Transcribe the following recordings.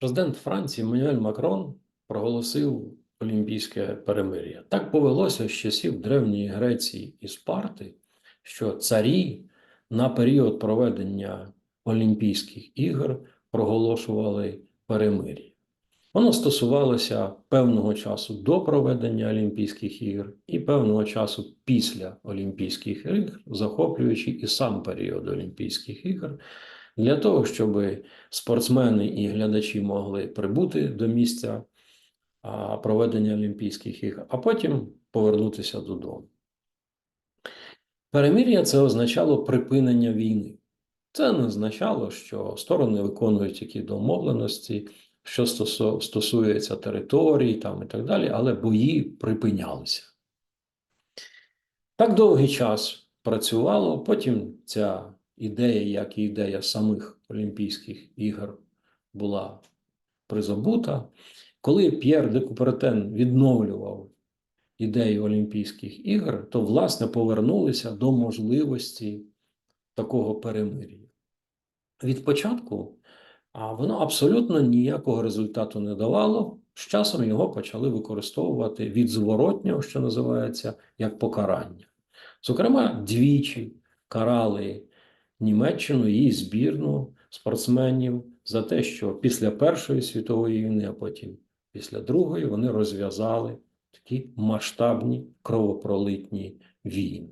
Президент Франції Еммануель Макрон проголосив Олімпійське перемир'я. Так повелося з часів Древньої Греції і Спарти, що царі на період проведення Олімпійських ігор проголошували перемир'я. Воно стосувалося певного часу до проведення Олімпійських ігор і певного часу після Олімпійських ігор, захоплюючи і сам період Олімпійських ігор, для того, щоб спортсмени і глядачі могли прибути до місця проведення Олімпійських ігор, а потім повернутися додому. Перемир'я це означало припинення війни. Це не означало, що сторони виконують які домовленості, що стосується територій там, і так далі, але бої припинялися. Так довгий час працювало, потім ця ідея, як і ідея самих Олімпійських ігор, була призабута. Коли П'єр де Купертен відновлював ідею Олімпійських ігор, то власне повернулися до можливості такого перемир'я. Від початку воно абсолютно ніякого результату не давало. З часом його почали використовувати від зворотнього, що називається, як покарання. Зокрема, двічі карали Німеччину її збірну спортсменів за те, що після Першої світової війни, а потім після Другої, вони розв'язали такі масштабні кровопролитні війни.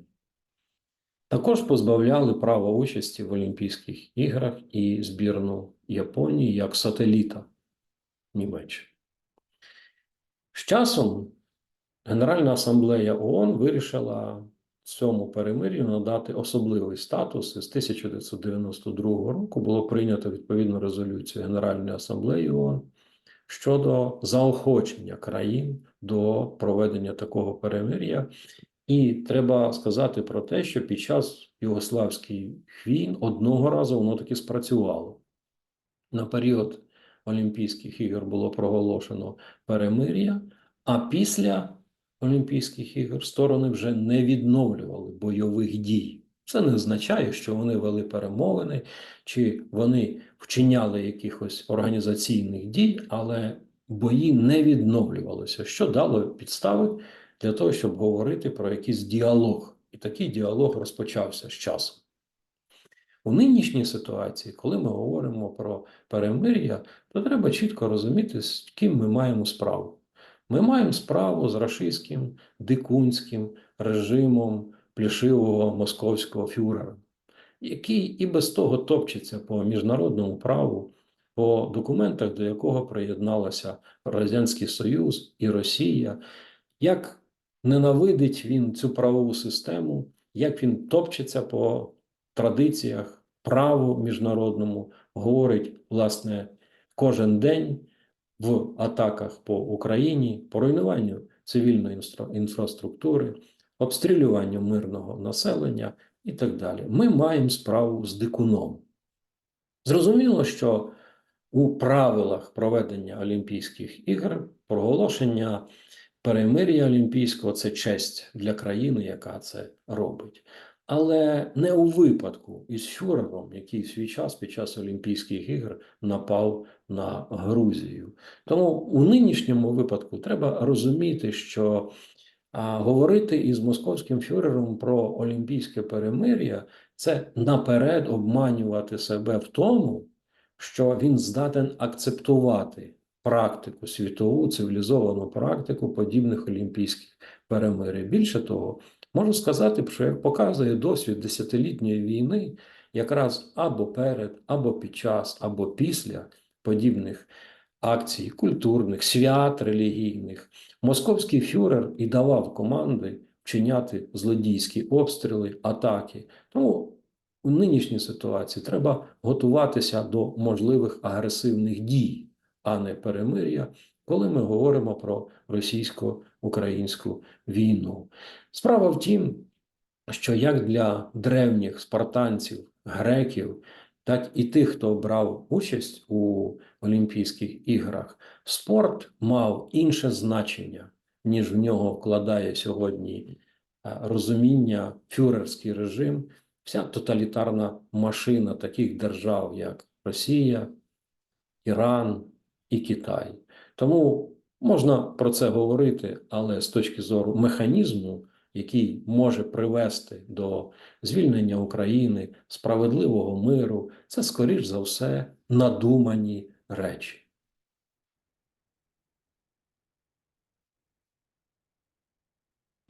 Також позбавляли права участі в Олімпійських іграх і збірну Японії як сателіта Німеччини. З часом Генеральна асамблея ООН вирішила цьому перемир'ю надати особливий статус. І з 1992 року було прийнято відповідну резолюцію Генеральної асамблеї ООН щодо заохочення країн до проведення такого перемир'я. І треба сказати про те, що під час югославських війн одного разу воно таки спрацювало. На період Олімпійських ігор було проголошено перемир'я, а після Олімпійських ігор сторони вже не відновлювали бойових дій. Це не означає, що вони вели перемовини чи вони вчиняли якихось організаційних дій, але бої не відновлювалися, що дало підстави для того, щоб говорити про якийсь діалог. І такий діалог розпочався з часом. У нинішній ситуації, коли ми говоримо про перемир'я, то треба чітко розуміти, з ким ми маємо справу. Ми маємо справу з рашистським дикунським режимом плішивого московського фюрера, який і без того топчеться по міжнародному праву, по документах, до якого приєдналася Радянський Союз і Росія, як ненавидить він цю правову систему, як він топчеться по традиціях, праву міжнародному, говорить, власне, кожен день в атаках по Україні, по руйнуванню цивільної інфраструктури, обстрілюванню мирного населення і так далі. Ми маємо справу з дикуном. Зрозуміло, що у правилах проведення Олімпійських ігор проголошення перемир'я Олімпійського це честь для країни, яка це робить. Але не у випадку із Фюрером, який в свій час під час Олімпійських ігор напав на Грузію. Тому у нинішньому випадку треба розуміти, що а, говорити із московським фюрером про олімпійське перемир'я це наперед обманювати себе в тому, що він здатен акцептувати практику, світову цивілізовану практику подібних олімпійських перемир'я. Більше того, можу сказати, що як показує досвід десятилітньої війни, якраз або перед, або під час, або після подібних акцій, культурних, свят релігійних, московський фюрер і давав команди вчиняти злодійські обстріли, атаки. Тому у нинішній ситуації треба готуватися до можливих агресивних дій, а не перемир'я, коли ми говоримо про російсько-українську війну. Справа в тім, що як для древніх спартанців, греків, так і тих, хто брав участь у Олімпійських іграх, спорт мав інше значення, ніж в нього вкладає сьогодні е, розуміння фюрерський режим, вся тоталітарна машина таких держав, як Росія, Іран, і Китай. Тому можна про це говорити, але з точки зору механізму, який може привести до звільнення України, справедливого миру, це скоріш за все надумані речі.